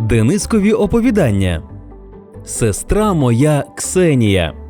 Денискові оповідання. Сестра моя Ксенія.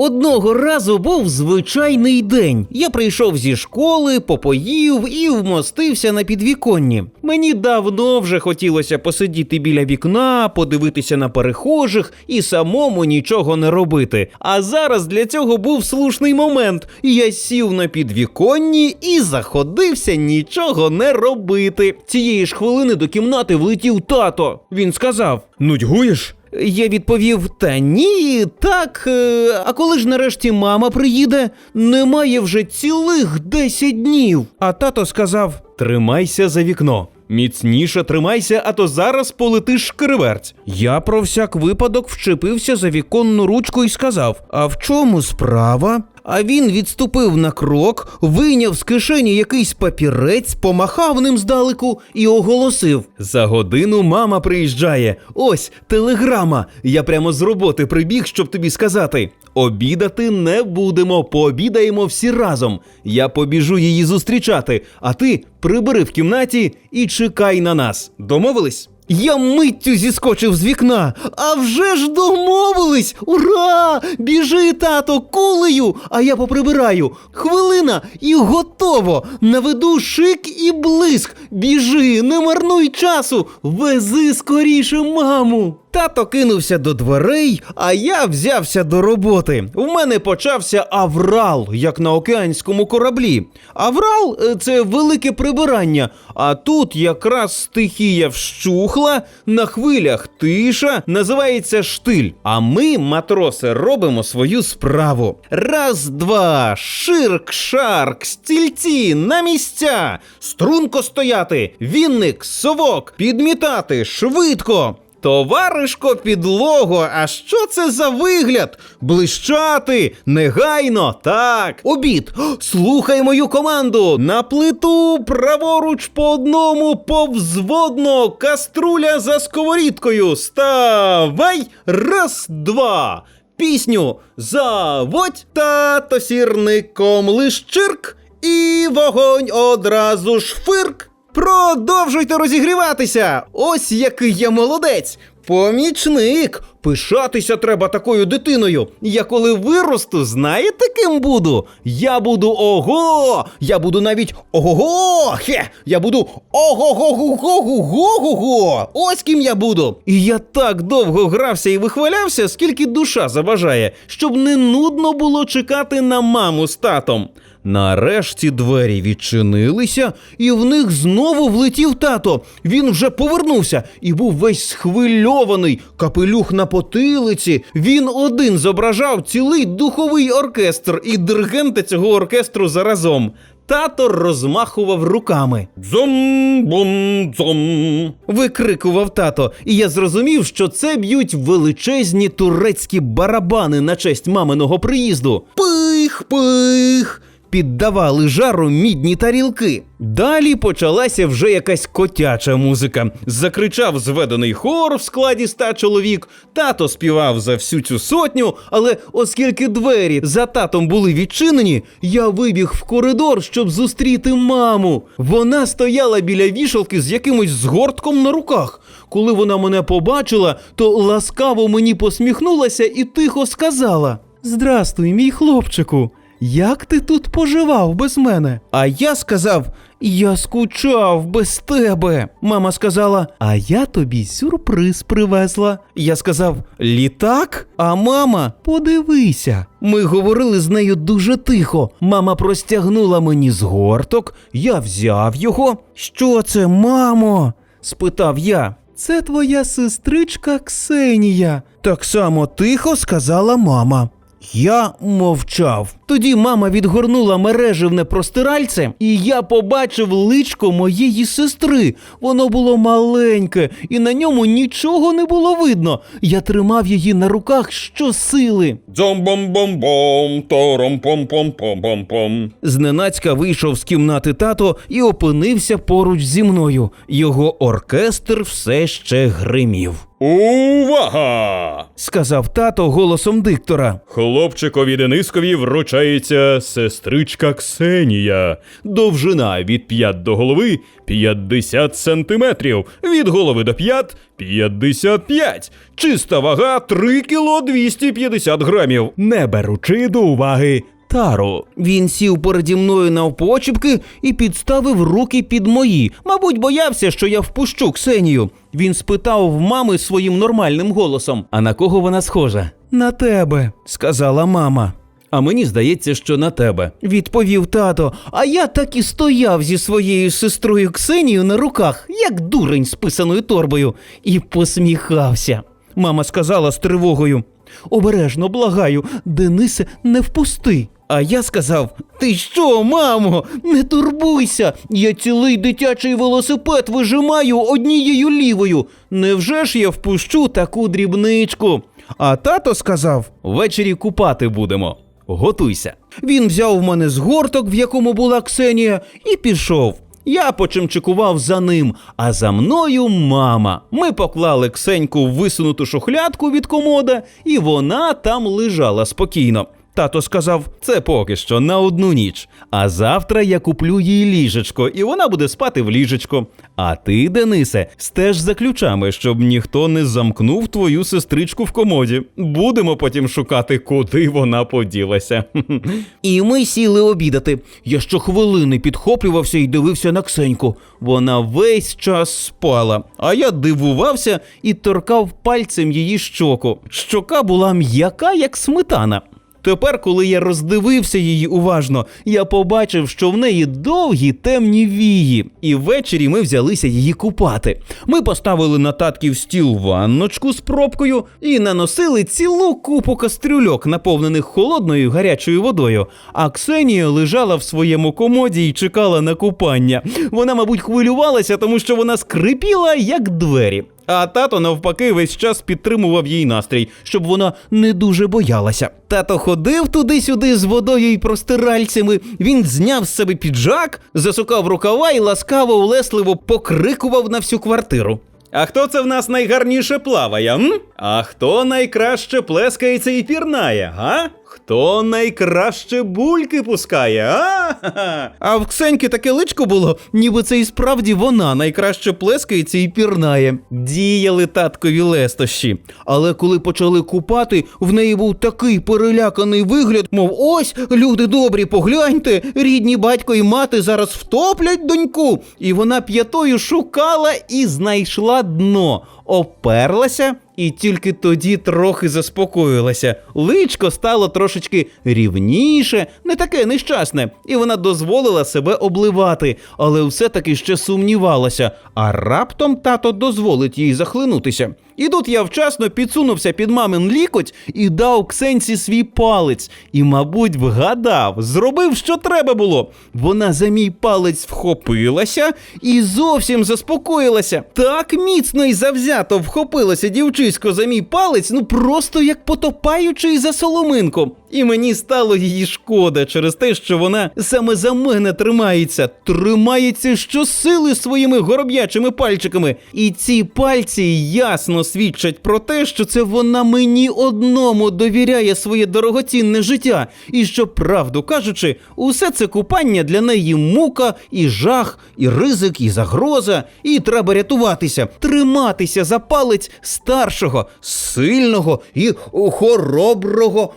Одного разу був звичайний день. Я прийшов зі школи, попоїв і вмостився на підвіконні. Мені давно вже хотілося посидіти біля вікна, подивитися на перехожих і самому нічого не робити. А зараз для цього був слушний момент. Я сів на підвіконні і заходився нічого не робити. Цієї ж хвилини до кімнати влетів тато. Він сказав: Нудьгуєш? Я відповів: Та ні, так. е, А коли ж нарешті мама приїде, немає вже цілих 10 днів. А тато сказав: Тримайся за вікно. Міцніше тримайся, а то зараз полетиш шкереверть. Я про всяк випадок вчепився за віконну ручку і сказав: А в чому справа? А він відступив на крок, вийняв з кишені якийсь папірець, помахав ним здалеку і оголосив: За годину мама приїжджає. Ось телеграма. Я прямо з роботи прибіг, щоб тобі сказати. Обідати не будемо, пообідаємо всі разом. Я побіжу її зустрічати, а ти прибери в кімнаті і чекай на нас. Домовились? Я миттю зіскочив з вікна. А вже ж домовились! Ура! Біжи, тато, кулею! А я поприбираю. Хвилина і готово! Наведу шик і блиск. Біжи, не марнуй часу! Вези скоріше маму! Тато кинувся до дверей, а я взявся до роботи. У мене почався аврал, як на океанському кораблі. Аврал е, це велике прибирання, а тут якраз стихія вщухла, на хвилях тиша, називається штиль. А ми, матроси, робимо свою справу. Раз, два, ширк, шарк, стільці на місця, струнко стояти, вінник, совок, підмітати швидко. Товаришко підлого, а що це за вигляд? Блищати, негайно, так. Обід. Слухай мою команду. На плиту праворуч по одному повзводно, каструля за сковорідкою. Ставай! Раз, два. Пісню заводь тато сірником лищирк, і вогонь одразу ж фирк. Продовжуйте розігріватися! Ось який я молодець! Помічник! Пишатися треба такою дитиною. Я коли виросту, знаєте, ким буду? Я буду ого! Я буду навіть ого-го! Хе! Я буду ого-го-го-го-го-го! Ось ким я буду! І я так довго грався і вихвалявся, скільки душа забажає, щоб не нудно було чекати на маму з татом. Нарешті двері відчинилися, і в них знову влетів тато. Він вже повернувся і був весь схвильований, капелюх на потилиці. Він один зображав цілий духовий оркестр і диригента цього оркестру заразом. Тато розмахував руками. Дзом-бом-дзом. Викрикував тато, і я зрозумів, що це б'ють величезні турецькі барабани на честь маминого приїзду. Пих-пих піддавали жару мідні тарілки. Далі почалася вже якась котяча музика. Закричав зведений хор в складі ста чоловік. Тато співав за всю цю сотню, але оскільки двері за татом були відчинені, я вибіг в коридор, щоб зустріти маму. Вона стояла біля вішалки з якимось згортком на руках. Коли вона мене побачила, то ласкаво мені посміхнулася і тихо сказала: Здрастуй, мій хлопчику. Як ти тут поживав без мене? А я сказав: Я скучав без тебе. Мама сказала: А я тобі сюрприз привезла. Я сказав: Літак? А мама, подивися. Ми говорили з нею дуже тихо. Мама простягнула мені згорток, я взяв його. Що це, мамо? спитав я. Це твоя сестричка Ксенія. Так само тихо сказала мама. Я мовчав. Тоді мама відгорнула мереживне простиральце, і я побачив личко моєї сестри. Воно було маленьке, і на ньому нічого не було видно. Я тримав її на руках щосили. Дзом-бом-бом-бом, тором-пом-пом-пом-пом-пом. Зненацька вийшов з кімнати тато і опинився поруч зі мною. Його оркестр все ще гримів. Увага! Сказав тато голосом диктора. Хлопчикові Денискові вручає залишається сестричка Ксенія. Довжина від п'ят до голови 50 сантиметрів, від голови до п'ят 55. Чиста вага 3 кіло 250 грамів. Не беручи до уваги тару. Він сів переді мною навпочіпки і підставив руки під мої. Мабуть, боявся, що я впущу Ксенію. Він спитав в мами своїм нормальним голосом. А на кого вона схожа? На тебе, сказала мама. А мені здається, що на тебе. Відповів тато, а я так і стояв зі своєю сестрою Ксенією на руках, як дурень з писаною торбою, і посміхався. Мама сказала з тривогою: Обережно, благаю, Денисе, не впусти. А я сказав: Ти що, мамо, не турбуйся, я цілий дитячий велосипед вижимаю однією лівою. Невже ж я впущу таку дрібничку? А тато сказав: Ввечері купати будемо. Готуйся. він взяв в мене згорток, в якому була Ксенія, і пішов. Я почимчикував за ним, а за мною мама. Ми поклали Ксеньку в висунуту шухлядку від комода, і вона там лежала спокійно. Тато сказав: Це поки що на одну ніч. А завтра я куплю їй ліжечко, і вона буде спати в ліжечко. А ти, Денисе, стеж за ключами, щоб ніхто не замкнув твою сестричку в комоді. Будемо потім шукати, куди вона поділася. І ми сіли обідати. Я щохвилини підхоплювався і дивився на Ксеньку. Вона весь час спала, а я дивувався і торкав пальцем її щоку. Щока була м'яка, як сметана. Тепер, коли я роздивився її уважно, я побачив, що в неї довгі темні вії, і ввечері ми взялися її купати. Ми поставили на татків стіл ванночку з пробкою і наносили цілу купу кастрюльок, наповнених холодною гарячою водою. А Ксенія лежала в своєму комоді і чекала на купання. Вона, мабуть, хвилювалася, тому що вона скрипіла, як двері. А тато навпаки весь час підтримував їй настрій, щоб вона не дуже боялася. Тато ходив туди-сюди з водою і простиральцями. Він зняв з себе піджак, засукав рукава і ласкаво улесливо покрикував на всю квартиру. А хто це в нас найгарніше плаває? М? А хто найкраще плескається і пірнає? Га? Хто найкраще бульки пускає? А? А в Ксеньки таке личко було, ніби це і справді вона найкраще плескається і пірнає. Діяли таткові лестощі. Але коли почали купати, в неї був такий переляканий вигляд, мов ось, люди добрі, погляньте, рідні батько і мати зараз втоплять доньку. І вона п'ятою шукала і знайшла дно, оперлася. І тільки тоді трохи заспокоїлася. Личко стало трошечки рівніше, не таке нещасне, і вона дозволила себе обливати, але все-таки ще сумнівалася, а раптом тато дозволить їй захлинутися. І тут я вчасно підсунувся під мамин лікоть і дав Ксенці свій палець. І, мабуть, вгадав, зробив, що треба було. Вона за мій палець вхопилася і зовсім заспокоїлася. Так міцно і завзято вхопилася дівчисько за мій палець, ну просто як потопаючий за соломинку. І мені стало її шкода через те, що вона саме за мене тримається, тримається щосили своїми гороб'ячими пальчиками. І ці пальці ясно свідчать про те, що це вона мені одному довіряє своє дорогоцінне життя, і що, правду кажучи, усе це купання для неї мука, і жах, і ризик, і загроза, і треба рятуватися, триматися за палець старшого, сильного і хороброго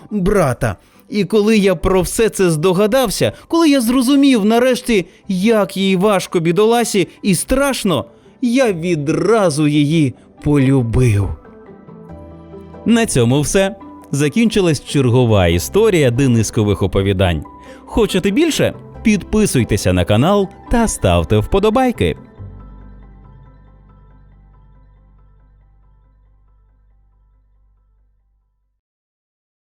брата. І коли я про все це здогадався, коли я зрозумів нарешті, як їй важко бідоласі і страшно, я відразу її полюбив. На цьому все. Закінчилась чергова історія Денискових оповідань. Хочете більше? Підписуйтеся на канал та ставте вподобайки.